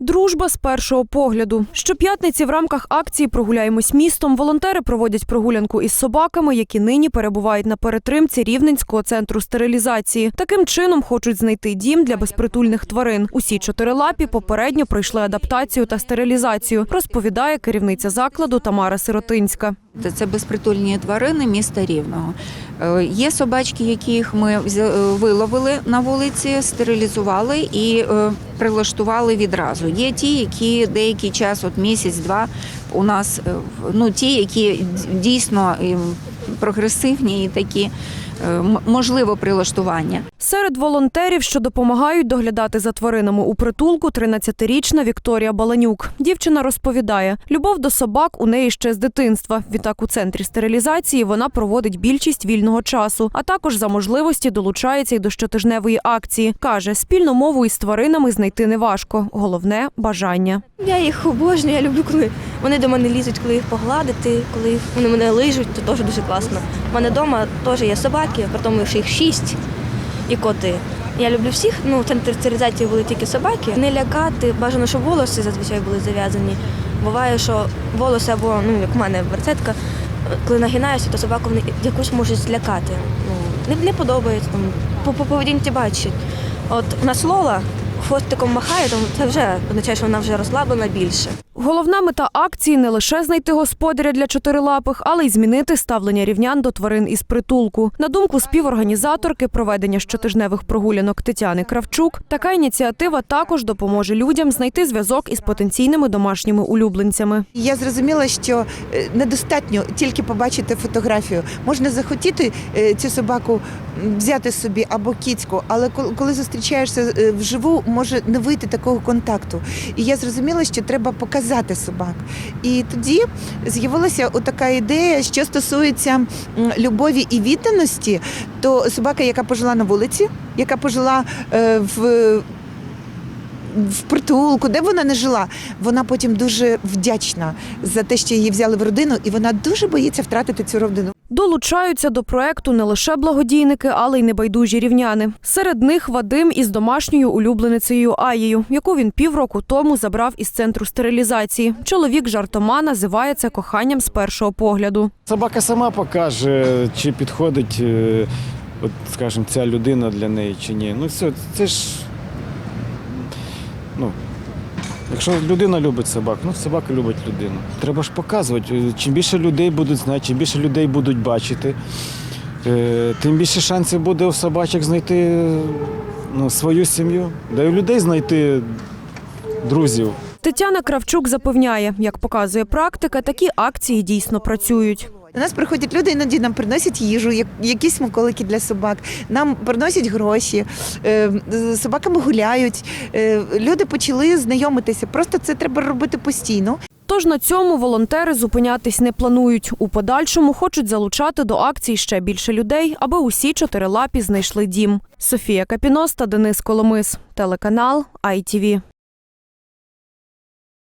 Дружба з першого погляду. Щоп'ятниці в рамках акції Прогуляємось містом волонтери проводять прогулянку із собаками, які нині перебувають на перетримці Рівненського центру стерилізації. Таким чином хочуть знайти дім для безпритульних тварин. Усі чотирилапі попередньо пройшли адаптацію та стерилізацію, розповідає керівниця закладу Тамара Сиротинська. Це- безпритульні тварини міста Рівного. Е, Є собачки, яких ми е, виловили на вулиці, стерилізували і е, прилаштували відразу. Є ті, які деякий час, от місяць-два, у нас ну ті, які дійсно е, прогресивні і такі можливо прилаштування. Серед волонтерів, що допомагають доглядати за тваринами у притулку, 13-річна Вікторія Баланюк. Дівчина розповідає, любов до собак у неї ще з дитинства. Відтак у центрі стерилізації вона проводить більшість вільного часу, а також за можливості долучається й до щотижневої акції. Каже, спільну мову із тваринами знайти неважко. Головне бажання. Я їх обожнюю, я люблю, коли вони до мене лізуть, коли їх погладити, коли їх- вони мене лижуть, то теж дуже класно. У мене вдома теж є собаки, при тому, що їх шість і коти. Я люблю всіх, ну в були тільки собаки. Не лякати, бажано, щоб волоси зазвичай були зав'язані. Буває, що волоси або, ну як в мене верцетка, коли нагинаюся, то собаку вони якусь можуть злякати. Ну, не, не подобається, по, по поведінці бачать. От нас Лола хвостиком махає, то це вже означає, що вона вже розслаблена більше. Головна мета акції не лише знайти господаря для чотирилапих, але й змінити ставлення рівнян до тварин із притулку. На думку співорганізаторки проведення щотижневих прогулянок Тетяни Кравчук, така ініціатива також допоможе людям знайти зв'язок із потенційними домашніми улюбленцями. Я зрозуміла, що е, недостатньо тільки побачити фотографію. Можна захотіти е, цю собаку взяти собі або кіцьку, але коли зустрічаєшся е, вживу, може не вийти такого контакту. І я зрозуміла, що треба показати собак. І тоді з'явилася така ідея, що стосується любові і відданості, то собака, яка пожила на вулиці, яка пожила е, в в притулку, де вона не жила, вона потім дуже вдячна за те, що її взяли в родину, і вона дуже боїться втратити цю родину. Долучаються до проекту не лише благодійники, але й небайдужі рівняни. Серед них Вадим із домашньою улюбленицею Аєю, яку він півроку тому забрав із центру стерилізації. Чоловік жартома називає це коханням з першого погляду. Собака сама покаже, чи підходить, е, от, скажімо, ця людина для неї чи ні. Ну, все, це ж. Ну, якщо людина любить собак, ну собака любить людину. Треба ж показувати. Чим більше людей будуть знати, чим більше людей будуть бачити, е, тим більше шансів буде у собачок знайти ну, свою сім'ю. Да й у людей знайти друзів. Тетяна Кравчук запевняє, як показує практика, такі акції дійсно працюють. До нас приходять люди, іноді нам приносять їжу, як- якісь смаколики для собак, нам приносять гроші, е, собаками гуляють. Е, Люди почали знайомитися. Просто це треба робити постійно. Тож на цьому волонтери зупинятись не планують. У подальшому хочуть залучати до акцій ще більше людей, аби усі чотирилапі знайшли дім. Софія Капіноста, Денис Коломис, телеканал ITV.